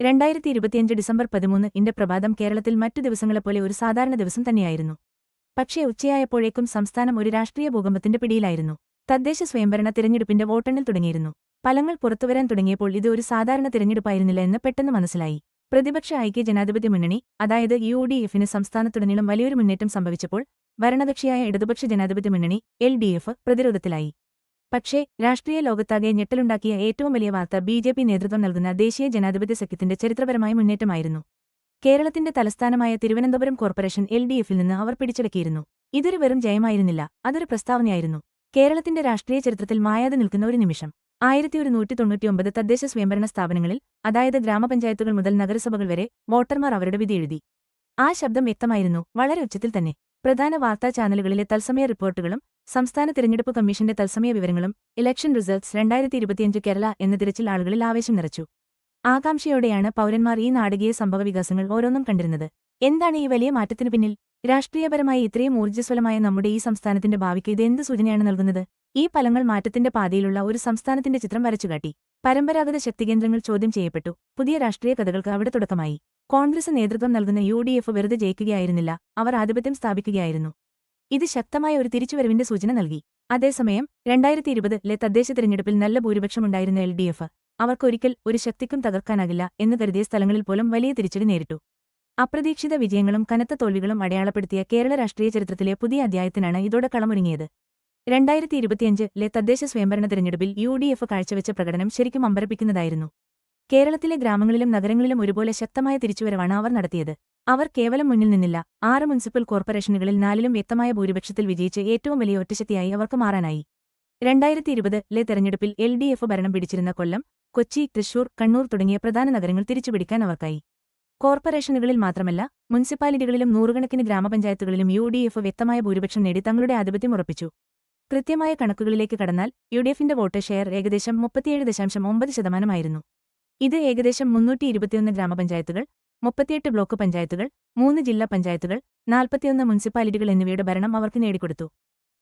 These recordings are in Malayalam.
രണ്ടായിരത്തി ഇരുപത്തിയഞ്ച് ഡിസംബർ പതിമൂന്ന് ഇന്റെ പ്രഭാതം കേരളത്തിൽ മറ്റു ദിവസങ്ങളെപ്പോലെ ഒരു സാധാരണ ദിവസം തന്നെയായിരുന്നു. പക്ഷേ ഉച്ചയായപ്പോഴേക്കും സംസ്ഥാനം ഒരു രാഷ്ട്രീയ ഭൂകമ്പത്തിന്റെ പിടിയിലായിരുന്നു. തദ്ദേശ സ്വയംഭരണ തിരഞ്ഞെടുപ്പിന്റെ വോട്ടെണ്ണൽ തുടങ്ങിയിരുന്നു. ഫലങ്ങൾ പുറത്തുവരാൻ തുടങ്ങിയപ്പോൾ ഇത് ഒരു സാധാരണ തിരഞ്ഞെടുപ്പായിരുന്നില്ല എന്ന് പെട്ടെന്ന് മനസ്സിലായി. പ്രതിപക്ഷ ഐക്യ ജനാധിപത്യ മുന്നണി അതായത് യു ഡി എഫിന് സംസ്ഥാനത്തുടനീളം വലിയൊരു മുന്നേറ്റം സംഭവിച്ചപ്പോൾ ഭരണകക്ഷിയായ ഇടതുപക്ഷ ജനാധിപത്യ മുന്നണി എൽ ഡി എഫ് പ്രതിരോധത്തിലായി. പക്ഷേ രാഷ്ട്രീയ ലോകത്താകെ ഞെട്ടലുണ്ടാക്കിയ ഏറ്റവും വലിയ വാർത്ത ബി ജെ പി നേതൃത്വം നൽകുന്ന ദേശീയ ജനാധിപത്യ സഖ്യത്തിന്റെ ചരിത്രപരമായ മുന്നേറ്റമായിരുന്നു. കേരളത്തിന്റെ തലസ്ഥാനമായ തിരുവനന്തപുരം കോർപ്പറേഷൻ എൽ ഡി എഫിൽ നിന്ന് അവർ പിടിച്ചടക്കിയിരുന്നു. ഇതൊരു വെറും ജയമായിരുന്നില്ല അതൊരു പ്രസ്താവനയായിരുന്നു. കേരളത്തിന്റെ രാഷ്ട്രീയ ചരിത്രത്തിൽ മായാതെ നിൽക്കുന്ന ഒരു നിമിഷം. ആയിരത്തി ഒരുന്നൂറ്റി തൊണ്ണൂറ്റിയൊമ്പത് തദ്ദേശ സ്വയംഭരണ സ്ഥാപനങ്ങളിൽ അതായത് ഗ്രാമപഞ്ചായത്തുകൾ മുതൽ നഗരസഭകൾ വരെ വോട്ടർമാർ അവരുടെ വിധി എഴുതി. ആ ശബ്ദം വ്യക്തമായിരുന്നു വളരെ ഉച്ചത്തിൽ തന്നെ. പ്രധാന വാർത്താ ചാനലുകളിലെ തത്സമയ റിപ്പോർട്ടുകളും സംസ്ഥാന തിരഞ്ഞെടുപ്പ് കമ്മീഷന്റെ തത്സമയ വിവരങ്ങളും ഇലക്ഷൻ റിസൾട്ട്സ് രണ്ടായിരത്തി ഇരുപത്തിയഞ്ച് കേരള എന്ന തിരച്ചിൽ ആളുകളിൽ ആവേശം നിറച്ചു. ആകാംക്ഷയോടെയാണ് പൗരന്മാർ ഈ നാടകീയ സംഭവവികാസങ്ങൾ ഓരോന്നും കണ്ടിരുന്നത്. എന്താണ് ഈ വലിയ മാറ്റത്തിനു പിന്നിൽ? രാഷ്ട്രീയപരമായി ഇത്രയും ഊർജസ്വലമായ നമ്മുടെ ഈ സംസ്ഥാനത്തിന്റെ ഭാവിക്ക് ഇത് എന്ത് സൂചനയാണ് നൽകുന്നത്? ഈ ഫലങ്ങൾ മാറ്റത്തിന്റെ പാതയിലുള്ള ഒരു സംസ്ഥാനത്തിന്റെ ചിത്രം വരച്ചുകാട്ടി. പരമ്പരാഗത ശക്തികേന്ദ്രങ്ങൾ ചോദ്യം ചെയ്യപ്പെട്ടു. പുതിയ രാഷ്ട്രീയ കഥകൾക്ക് അവിടെ തുടക്കമായി കോൺഗ്രസ് നേതൃത്വം നൽകുന്ന യു ഡി എഫ് വെറുതെ ജയിക്കുകയായിരുന്നില്ല അവർ ആധിപത്യം സ്ഥാപിക്കുകയായിരുന്നു. ഇത് ശക്തമായ ഒരു തിരിച്ചുവരവിന്റെ സൂചന നൽകി. അതേസമയം രണ്ടായിരത്തി ഇരുപതിലെ തദ്ദേശ തിരഞ്ഞെടുപ്പിൽ നല്ല ഭൂരിപക്ഷമുണ്ടായിരുന്ന എൽ ഡി എഫ് അവർക്കൊരിക്കൽ ഒരു ശക്തിക്കും തകർക്കാനാകില്ല എന്ന് കരുതിയ സ്ഥലങ്ങളിൽ പോലും വലിയ തിരിച്ചടി നേരിട്ടു. അപ്രതീക്ഷിത വിജയങ്ങളും കനത്ത തോൽവികളും അടയാളപ്പെടുത്തിയ കേരള രാഷ്ട്രീയ ചരിത്രത്തിലെ പുതിയ അധ്യായത്തിനാണ് ഇതോടെ കളമൊരുങ്ങിയത്. രണ്ടായിരത്തി ഇരുപത്തിയഞ്ചിലെ തദ്ദേശ സ്വയംഭരണ തിരഞ്ഞെടുപ്പിൽ യു ഡി എഫ് കാഴ്ചവെച്ച പ്രകടനം ശരിക്കും അമ്പരപ്പിക്കുന്നതായിരുന്നു. കേരളത്തിലെ ഗ്രാമങ്ങളിലും നഗരങ്ങളിലും ഒരുപോലെ ശക്തമായ തിരിച്ചുവരവാണ് അവർ നടത്തിയത്. അവർ കേവലം മുന്നിൽ നിന്നില്ല. ആറ് മുനിസിപ്പൽ കോർപ്പറേഷനുകളിൽ നാലിലും വ്യക്തമായ ഭൂരിപക്ഷത്തിൽ വിജയിച്ച് ഏറ്റവും വലിയ ഒറ്റശക്തിയായി അവർക്ക് മാറാനായി. രണ്ടായിരത്തി ഇരുപതിലെ തെരഞ്ഞെടുപ്പിൽ എൽ ഡി എഫ് ഭരണം പിടിച്ചിരുന്ന കൊല്ലം കൊച്ചി തൃശൂർ കണ്ണൂർ തുടങ്ങിയ പ്രധാന നഗരങ്ങൾ തിരിച്ചുപിടിക്കാൻ അവർക്കായി. കോർപ്പറേഷനുകളിൽ മാത്രമല്ല മുനിസിപ്പാലിറ്റികളിലും നൂറുകണക്കിന് ഗ്രാമപഞ്ചായത്തുകളിലും യു ഡി എഫ് വ്യക്തമായ ഭൂരിപക്ഷം നേടി തങ്ങളുടെ ആധിപത്യം ഉറപ്പിച്ചു. കൃത്യമായ കണക്കുകളിലേക്ക് കടന്നാൽ യു ഡി എഫിന്റെ വോട്ട് ഷെയർ ഏകദേശം മുപ്പത്തിയേഴ് ദശാംശം ഒമ്പത് ശതമാനമായിരുന്നു. ഇത് ഏകദേശം മുന്നൂറ്റി ഇരുപത്തിയൊന്ന് ഗ്രാമപഞ്ചായത്തുകൾ മുപ്പത്തിയെട്ട് ബ്ലോക്ക് പഞ്ചായത്തുകൾ മൂന്ന് ജില്ലാ പഞ്ചായത്തുകൾ നാൽപ്പത്തിയൊന്ന് മുനിസിപ്പാലിറ്റികൾ എന്നിവയുടെ ഭരണം അവർക്ക് നേടിക്കൊടുത്തു.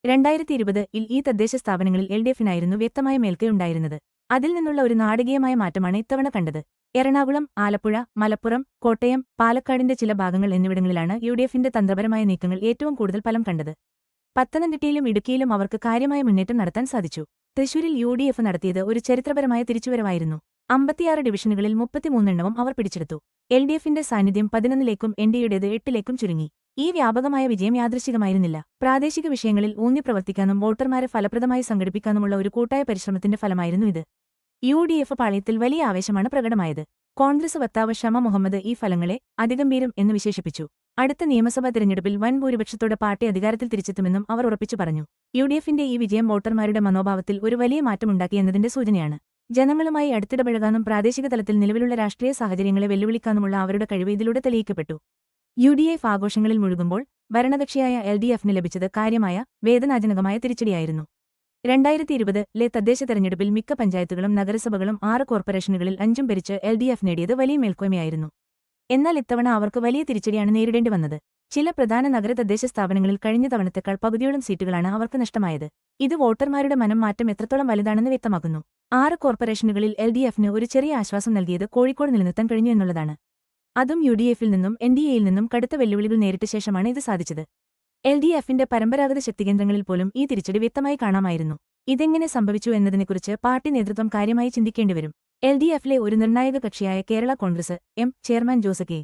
രണ്ടായിരത്തി ഇരുപത് ഇൽ ഈ തദ്ദേശ സ്ഥാപനങ്ങളിൽ എൽ ഡി എഫിനായിരുന്നു വ്യക്തമായ മേൽക്കൈയുണ്ടായിരുന്നത്. അതിൽ നിന്നുള്ള ഒരു നാടകീയമായ മാറ്റമാണ് ഇത്തവണ കണ്ടത്. എറണാകുളം ആലപ്പുഴ മലപ്പുറം കോട്ടയം പാലക്കാടിന്റെ ചില ഭാഗങ്ങൾ എന്നിവിടങ്ങളിലാണ് യു ഡി എഫിന്റെ തന്ത്രപരമായ നീക്കങ്ങൾ ഏറ്റവും കൂടുതൽ ഫലം കണ്ടത്. പത്തനംതിട്ടയിലും ഇടുക്കിയിലും അവർക്ക് കാര്യമായ മുന്നേറ്റം നടത്താൻ സാധിച്ചു. തൃശൂരിൽ യു ഡി എഫ് നടത്തിയത് ഒരു ചരിത്രപരമായ തിരിച്ചുവരവായിരുന്നു. അമ്പത്തിയാറ് ഡിവിഷനുകളിൽ മുപ്പത്തിമൂന്നെണ്ണവും അവർ പിടിച്ചെടുത്തു. എൽ ഡി എഫിന്റെ സാന്നിധ്യം പതിനൊന്നിലേക്കും എൻ ഡിയുടേത് എട്ടിലേക്കും ചുരുങ്ങി. ഈ വ്യാപകമായ വിജയം യാദൃശികമായിരുന്നില്ല. പ്രാദേശിക വിഷയങ്ങളിൽ ഊന്നി പ്രവർത്തിക്കാനും വോട്ടർമാരെ ഫലപ്രദമായി സംഘടിപ്പിക്കാനുമുള്ള ഒരു കൂട്ടായ പരിശ്രമത്തിന്റെ ഫലമായിരുന്നു ഇത്. യു ഡി എഫ് പാളയത്തിൽ വലിയ ആവേശമാണ് പ്രകടമായത്. കോൺഗ്രസ് വക്താവ് ഷമ മുഹമ്മദ് ഈ ഫലങ്ങളെ അതിഗംഭീരം എന്ന് വിശേഷിപ്പിച്ചു. അടുത്ത നിയമസഭാ തിരഞ്ഞെടുപ്പിൽ വൻ ഭൂരിപക്ഷത്തോടെ പാർട്ടി അധികാരത്തിൽ തിരിച്ചെത്തുമെന്നും അവർ ഉറപ്പിച്ചു പറഞ്ഞു. യു ഡി എഫിന്റെ ഈ വിജയം വോട്ടർമാരുടെ മനോഭാവത്തിൽ ഒരു വലിയ മാറ്റമുണ്ടാക്കിയെന്നതിന്റെ സൂചനയാണ്. ജനങ്ങളുമായി അടുത്തിടപഴകാനും പ്രാദേശിക തലത്തിൽ നിലവിലുള്ള രാഷ്ട്രീയ സാഹചര്യങ്ങളെ വെല്ലുവിളിക്കാനുമുള്ള അവരുടെ കഴിവ് ഇതിലൂടെ തെളിയിക്കപ്പെട്ടു. യു ഡി എഫ് ആഘോഷങ്ങളിൽ മുഴുകുമ്പോൾ ഭരണകക്ഷിയായ എൽ ഡി എഫിന് ലഭിച്ചത് കാര്യമായ വേദനാജനകമായ തിരിച്ചടിയായിരുന്നു. രണ്ടായിരത്തി ഇരുപതിലെ തദ്ദേശ തെരഞ്ഞെടുപ്പിൽ മിക്ക പഞ്ചായത്തുകളും നഗരസഭകളും ആറ് കോർപ്പറേഷനുകളിൽ അഞ്ചും ഭരിച്ച് എൽ ഡി എഫ് നേടിയത് വലിയ മേൽക്കോയ്മയായിരുന്നു. എന്നാൽ ഇത്തവണ അവർക്ക് വലിയ തിരിച്ചടിയാണ് നേരിടേണ്ടി വന്നത്. ചില പ്രധാന നഗര തദ്ദേശ സ്ഥാപനങ്ങളിൽ കഴിഞ്ഞ തവണത്തേക്കാൾ പകുതിയോളം സീറ്റുകളാണ് അവർക്ക് നഷ്ടമായത്. ഇത് വോട്ടർമാരുടെ മനം മാറ്റം എത്രത്തോളം വലുതാണെന്ന് വ്യക്തമാക്കുന്നു. ആറ് കോർപ്പറേഷനുകളിൽ എൽ ഡി എഫിന് ഒരു ചെറിയ ആശ്വാസം നൽകിയത് കോഴിക്കോട് നിലനിർത്താൻ കഴിഞ്ഞു എന്നുള്ളതാണ്. അതും യു ഡി എഫിൽ നിന്നും എൻ ഡി എയിൽ നിന്നും കടുത്ത വെല്ലുവിളികൾ നേരിട്ട ശേഷമാണ് ഇത് സാധിച്ചത്. എൽ ഡി എഫിന്റെ പരമ്പരാഗത ശക്തികേന്ദ്രങ്ങളിൽ പോലും ഈ തിരിച്ചടി വ്യക്തമായി കാണാമായിരുന്നു. ഇതെങ്ങനെ സംഭവിച്ചു എന്നതിനെക്കുറിച്ച് പാർട്ടി നേതൃത്വം കാര്യമായി ചിന്തിക്കേണ്ടിവരും. എൽ ഡി എഫിലെ ഒരു നിർണായക കക്ഷിയായ Kerala Congress M. Chairman Jose K.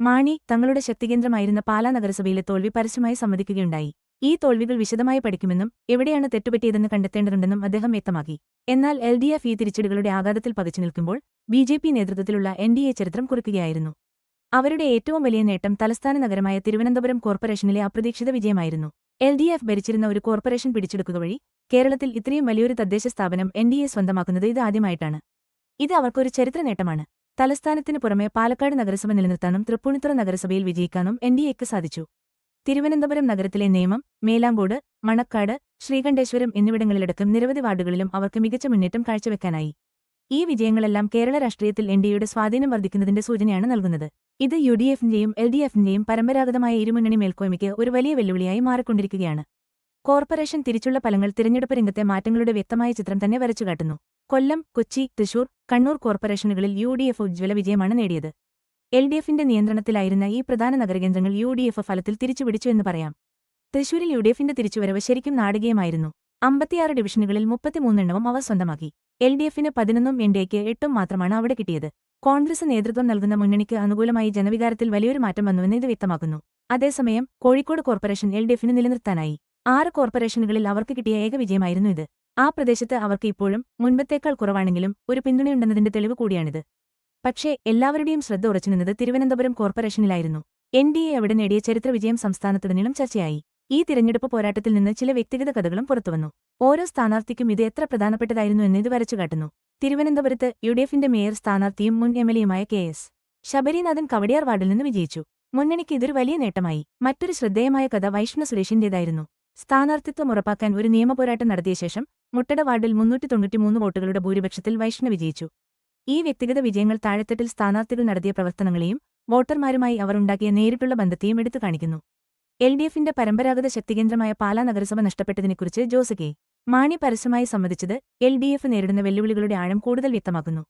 Mani തങ്ങളുടെ ശക്തികേന്ദ്രമായിരുന്ന പാലാ നഗരസഭയിലെ തോൽവി പരസ്യമായി സമ്മതിക്കുകയുണ്ടായി ഈ തോൽവികൾ വിശദമായി പഠിക്കുമെന്നും എവിടെയാണ് തെറ്റുപറ്റിയതെന്ന് കണ്ടെത്തേണ്ടതുണ്ടെന്നും അദ്ദേഹം വ്യക്തമാക്കി. എന്നാൽ എൽ ഡി എഫ് ഈ തിരിച്ചടികളുടെ ആഘാതത്തിൽ പതിച്ചു നിൽക്കുമ്പോൾ ബി ജെ പി നേതൃത്വത്തിലുള്ള എൻ ഡി എ ചരിത്രം കുറിക്കുകയായിരുന്നു. അവരുടെ ഏറ്റവും വലിയ നേട്ടം തലസ്ഥാന നഗരമായ തിരുവനന്തപുരം കോർപ്പറേഷനിലെ അപ്രതീക്ഷിത വിജയമായിരുന്നു. എൽ ഡി എഫ് ഭരിച്ചിരുന്ന ഒരു കോർപ്പറേഷൻ പിടിച്ചെടുക്കുക വഴി കേരളത്തിൽ ഇത്രയും വലിയൊരു തദ്ദേശ സ്ഥാപനം എൻ ഡി എ സ്വന്തമാക്കുന്നത് ഇത് ആദ്യമായിട്ടാണ്. ഇത് അവർക്കൊരു ചരിത്ര നേട്ടമാണ്. തലസ്ഥാനത്തിന് പുറമെ പാലക്കാട് നഗരസഭ നിലനിർത്താനും തൃപ്പൂണിത്തുറ നഗരസഭയിൽ വിജയിക്കാനും എൻ ഡി എക്ക് സാധിച്ചു. തിരുവനന്തപുരം നഗരത്തിലെ നേമം മേലാങ്കോട് മണക്കാട് ശ്രീകണ്ഠേശ്വരം എന്നിവിടങ്ങളിലടക്കം നിരവധി വാർഡുകളിലും അവർക്ക് മികച്ച മുന്നേറ്റം കാഴ്ചവെക്കാനായി. ഈ വിജയങ്ങളെല്ലാം കേരള രാഷ്ട്രീയത്തിൽ എൻ ഡിയുടെ സ്വാധീനം വർദ്ധിക്കുന്നതിന്റെ സൂചനയാണ് നൽകുന്നത്. ഇത് യു ഡി എഫിന്റെയും എൽ ഡി എഫിന്റെയും പരമ്പരാഗതമായ ഇരുമുന്നണി മേൽക്കോയ്മയ്ക്ക് ഒരു വലിയ വെല്ലുവിളിയായി മാറിക്കൊണ്ടിരിക്കുകയാണ്. കോർപ്പറേഷൻ തിരിച്ചുള്ള ഫലങ്ങൾ തിരഞ്ഞെടുപ്പ് രംഗത്തെ മാറ്റങ്ങളുടെ വ്യക്തമായ ചിത്രം തന്നെ വരച്ചുകാട്ടുന്നു. കൊല്ലം കൊച്ചി തൃശൂർ കണ്ണൂർ കോർപ്പറേഷനുകളിൽ യു ഡി എഫ് ഉജ്ജ്വല വിജയമാണ് നേടിയത്. എൽ ഡി എഫിന്റെ നിയന്ത്രണത്തിലായിരുന്ന ഈ പ്രധാന നഗരകേന്ദ്രങ്ങൾ യു ഡി എഫ് ഫലത്തിൽ തിരിച്ചുപിടിച്ചു എന്ന് പറയാം. തൃശൂരിൽ യു ഡി എഫിന്റെ തിരിച്ചുവരവ് ശരിക്കും നാടകീയമായിരുന്നു. അമ്പത്തിയാറ് ഡിവിഷനുകളിൽ മുപ്പത്തിമൂന്നെണ്ണവും അവർ സ്വന്തമാക്കി. എൽ ഡി എഫിന് പതിനൊന്നും എൻ ഡി എക്ക് എട്ടും മാത്രമാണ് അവിടെ കിട്ടിയത്. കോൺഗ്രസ് നേതൃത്വം നൽകുന്ന മുന്നണിക്ക് അനുകൂലമായി ജനവികാരത്തിൽ വലിയൊരു മാറ്റം വന്നുവെന്ന് ഇത് വ്യക്തമാക്കുന്നു. അതേസമയം കോഴിക്കോട് കോർപ്പറേഷൻ എൽ ഡി എഫിന് നിലനിർത്താനായി. ആറ് കോർപ്പറേഷനുകളിൽ അവർക്ക് കിട്ടിയ ഏക വിജയമായിരുന്നു ഇത്. ആ പ്രദേശത്ത് അവർക്ക് ഇപ്പോഴും മുൻപത്തേക്കാൾ കുറവാണെങ്കിലും ഒരു പിന്തുണയുണ്ടെന്നതിന്റെ തെളിവ് കൂടിയാണിത്. പക്ഷേ എല്ലാവരുടെയും ശ്രദ്ധ ഉറച്ചുനിന്നത് തിരുവനന്തപുരം കോർപ്പറേഷനിലായിരുന്നു. എൻ ഡി എ അവിടെ നേടിയ ചരിത്ര വിജയം സംസ്ഥാനത്തുടനീളം ചർച്ചയായി. ഈ തിരഞ്ഞെടുപ്പ് പോരാട്ടത്തിൽ നിന്ന് ചില വ്യക്തിഗത കഥകളും പുറത്തുവന്നു. ഓരോ സ്ഥാനാർത്ഥിക്കും ഇത് എത്ര പ്രധാനപ്പെട്ടതായിരുന്നു എന്ന് ഇത് വരച്ചുകാട്ടുന്നു തിരുവനന്തപുരത്ത് യു ഡി എഫിന്റെ മേയർ സ്ഥാനാർത്ഥിയും മുൻ എം എൽ എയുമായ കെ എസ്. ശബരിനാഥൻ കവടിയാർ വാർഡിൽ നിന്ന് വിജയിച്ചു. മുന്നണിക്ക് ഇതൊരു വലിയ നേട്ടമായി. മറ്റൊരു ശ്രദ്ധേയമായ കഥ വൈഷ്ണ സുരേഷിന്റേതായിരുന്നു. സ്ഥാനാർത്ഥിത്വം ഉറപ്പാക്കാൻ ഒരു നിയമപോരാട്ടം നടത്തിയ ശേഷം മുട്ടട വാർഡിൽ മുന്നൂറ്റി തൊണ്ണൂറ്റിമൂന്ന് വോട്ടുകളുടെ ഭൂരിപക്ഷത്തിൽ വൈഷ്ണ വിജയിച്ചു. ഈ വ്യക്തിഗത വിജയങ്ങൾ താഴെത്തട്ടിൽ സ്ഥാനാർത്ഥികൾ നടത്തിയ പ്രവർത്തനങ്ങളെയും വോട്ടർമാരുമായി അവർ ഉണ്ടാക്കിയ നേരിട്ടുള്ള ബന്ധത്തെയും എടുത്തു കാണിക്കുന്നു. എൽ ഡി എഫിന്റെ പരമ്പരാഗത ശക്തികേന്ദ്രമായ പാലാ നഗരസഭ നഷ്ടപ്പെട്ടതിനെക്കുറിച്ച് ജോസ് കെ മാണി പരസ്യമായി സമ്മതിച്ചത് എൽ ഡി എഫ് നേരിടുന്ന വെല്ലുവിളികളുടെ ആഴം കൂടുതൽ വ്യക്തമാക്കുന്നു.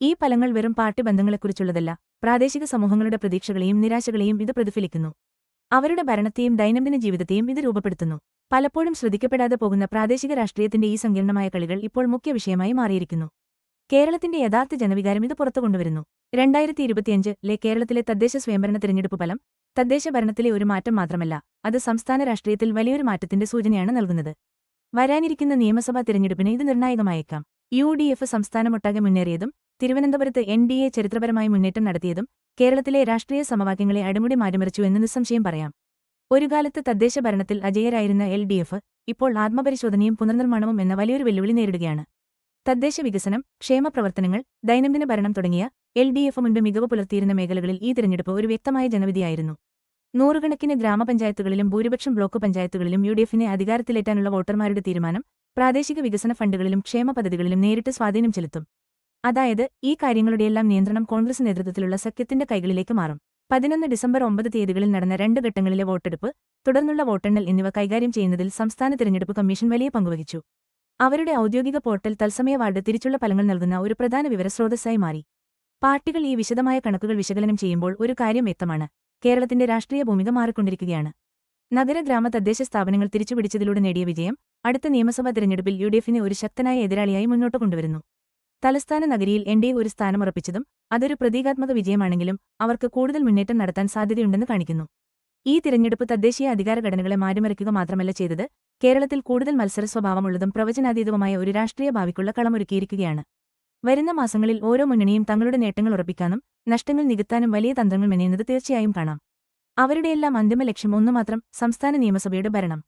ഈ ഫലങ്ങൾ വെറും പാർട്ടി ബന്ധങ്ങളെക്കുറിച്ചുള്ളതല്ല പ്രാദേശിക സമൂഹങ്ങളുടെ പ്രതീക്ഷകളെയും നിരാശകളെയും ഇത് പ്രതിഫലിക്കുന്നു. അവരുടെ ഭരണത്തെയും ദൈനംദിന ജീവിതത്തെയും ഇത് രൂപപ്പെടുത്തുന്നു. പലപ്പോഴും ശ്രദ്ധിക്കപ്പെടാതെ പോകുന്ന പ്രാദേശിക രാഷ്ട്രീയത്തിന്റെ ഈ സങ്കീർണമായ കളികൾ ഇപ്പോൾ മുഖ്യ വിഷയമായി മാറിയിരിക്കുന്നു. കേരളത്തിന്റെ യഥാർത്ഥ ജനവികാരം ഇത് പുറത്തു കൊണ്ടുവരുന്നു. രണ്ടായിരത്തി ഇരുപത്തിയഞ്ചിലെ കേരളത്തിലെ തദ്ദേശ സ്വയംഭരണ തിരഞ്ഞെടുപ്പ് ഫലം തദ്ദേശ ഭരണത്തിലെ ഒരു മാറ്റം മാത്രമല്ല അത് സംസ്ഥാന രാഷ്ട്രീയത്തിൽ വലിയൊരു മാറ്റത്തിന്റെ സൂചനയാണ് നൽകുന്നത്. വരാനിരിക്കുന്ന നിയമസഭാ തിരഞ്ഞെടുപ്പിന് ഇത് നിർണായകമായേക്കാം. യു ഡി എഫ് സംസ്ഥാനമൊട്ടാകെ മുന്നേറിയതും തിരുവനന്തപുരത്ത് എൻ ഡി എ ചരിത്രപരമായി മുന്നേറ്റം നടത്തിയതും കേരളത്തിലെ രാഷ്ട്രീയ സമവാക്യങ്ങളെ അടിമുടി മാറ്റിമറിച്ചു എന്ന് നിസ്സംശയം പറയാം. ഒരു കാലത്ത് തദ്ദേശ ഭരണത്തിൽ അജയരായിരുന്ന എൽ ഡി എഫ് ഇപ്പോൾ ആത്മപരിശോധനയും പുനർനിർമ്മാണവും എന്ന വലിയൊരു വെല്ലുവിളി നേരിടുകയാണ്. തദ്ദേശ വികസനം ക്ഷേമപ്രവർത്തനങ്ങൾ ദൈനംദിന ഭരണം തുടങ്ങിയ എൽ ഡി എഫ് മുൻപ് മികവ് പുലർത്തിയിരുന്ന മേഖലകളിൽ ഈ തിരഞ്ഞെടുപ്പ് ഒരു വ്യക്തമായ ജനവിധിയായിരുന്നു. നൂറുകണക്കിന് ഗ്രാമപഞ്ചായത്തുകളിലും ഭൂരിപക്ഷം ബ്ലോക്ക് പഞ്ചായത്തുകളിലും യു ഡി എഫിനെ അധികാരത്തിലേറ്റാനുള്ള വോട്ടർമാരുടെ തീരുമാനം പ്രാദേശിക വികസന ഫണ്ടുകളിലും ക്ഷേമ പദ്ധതികളിലും നേരിട്ട് സ്വാധീനം ചെലുത്തും. അതായത് ഈ കാര്യങ്ങളുടെയെല്ലാം നിയന്ത്രണം കോൺഗ്രസ് നേതൃത്വത്തിലുള്ള സഖ്യത്തിന്റെ കൈകളിലേക്ക് മാറും. പതിനൊന്ന് ഡിസംബർ ഒമ്പത് തീയതികളിൽ നടന്ന രണ്ട് ഘട്ടങ്ങളിലെ വോട്ടെടുപ്പ് തുടർന്നുള്ള വോട്ടെണ്ണൽ എന്നിവ കൈകാര്യം ചെയ്യുന്നതിൽ സംസ്ഥാന തിരഞ്ഞെടുപ്പ് കമ്മീഷൻ വലിയ പങ്കുവഹിച്ചു. അവരുടെ ഔദ്യോഗിക പോർട്ടൽ തത്സമയ വാർഡ് തിരിച്ചുള്ള ഫലങ്ങൾ നൽകുന്ന ഒരു പ്രധാന വിവരസ്രോതസ്സായി മാറി. പാർട്ടികൾ ഈ വിശദമായ കണക്കുകൾ വിശകലനം ചെയ്യുമ്പോൾ ഒരു കാര്യം വ്യക്തമാണ്. കേരളത്തിന്റെ രാഷ്ട്രീയ ഭൂമിക മാറിക്കൊണ്ടിരിക്കുകയാണ്. നഗര ഗ്രാമ തദ്ദേശ സ്ഥാപനങ്ങൾ തിരിച്ചുപിടിച്ചതിലൂടെ നേടിയ വിജയം അടുത്ത നിയമസഭാ തെരഞ്ഞെടുപ്പിൽ യു ഡി എഫിനെ ഒരു ശക്തനായ എതിരാളിയായി മുന്നോട്ട് കൊണ്ടുവരുന്നു. തലസ്ഥാന നഗരിയിൽ എൻ ഡി എ ഒരു അതൊരു പ്രതീകാത്മക വിജയമാണെങ്കിലും അവർക്ക് കൂടുതൽ മുന്നേറ്റം നടത്താൻ സാധ്യതയുണ്ടെന്ന് കാണിക്കുന്നു. ഈ തിരഞ്ഞെടുപ്പ് തദ്ദേശീയ അധികാര ഘടനകളെ മാറ്റിമറിക്കുക മാത്രമല്ല ചെയ്തത് കേരളത്തിൽ കൂടുതൽ മത്സര സ്വഭാവമുള്ളതും പ്രവചനാതീതവുമായ ഒരു രാഷ്ട്രീയ ഭാവിക്കുള്ള കളമൊരുക്കിയിരിക്കുകയാണ്. വരുന്ന മാസങ്ങളിൽ ഓരോ മുന്നണിയും തങ്ങളുടെ നേട്ടങ്ങൾ ഉറപ്പിക്കാനും നഷ്ടങ്ങൾ നികത്താനും വലിയ തന്ത്രങ്ങൾ മെനയുന്നത് തീർച്ചയായും കാണാം. അവരുടെയെല്ലാം അന്തിമ ലക്ഷ്യം ഒന്നുമാത്രം സംസ്ഥാന നിയമസഭയുടെ ഭരണം.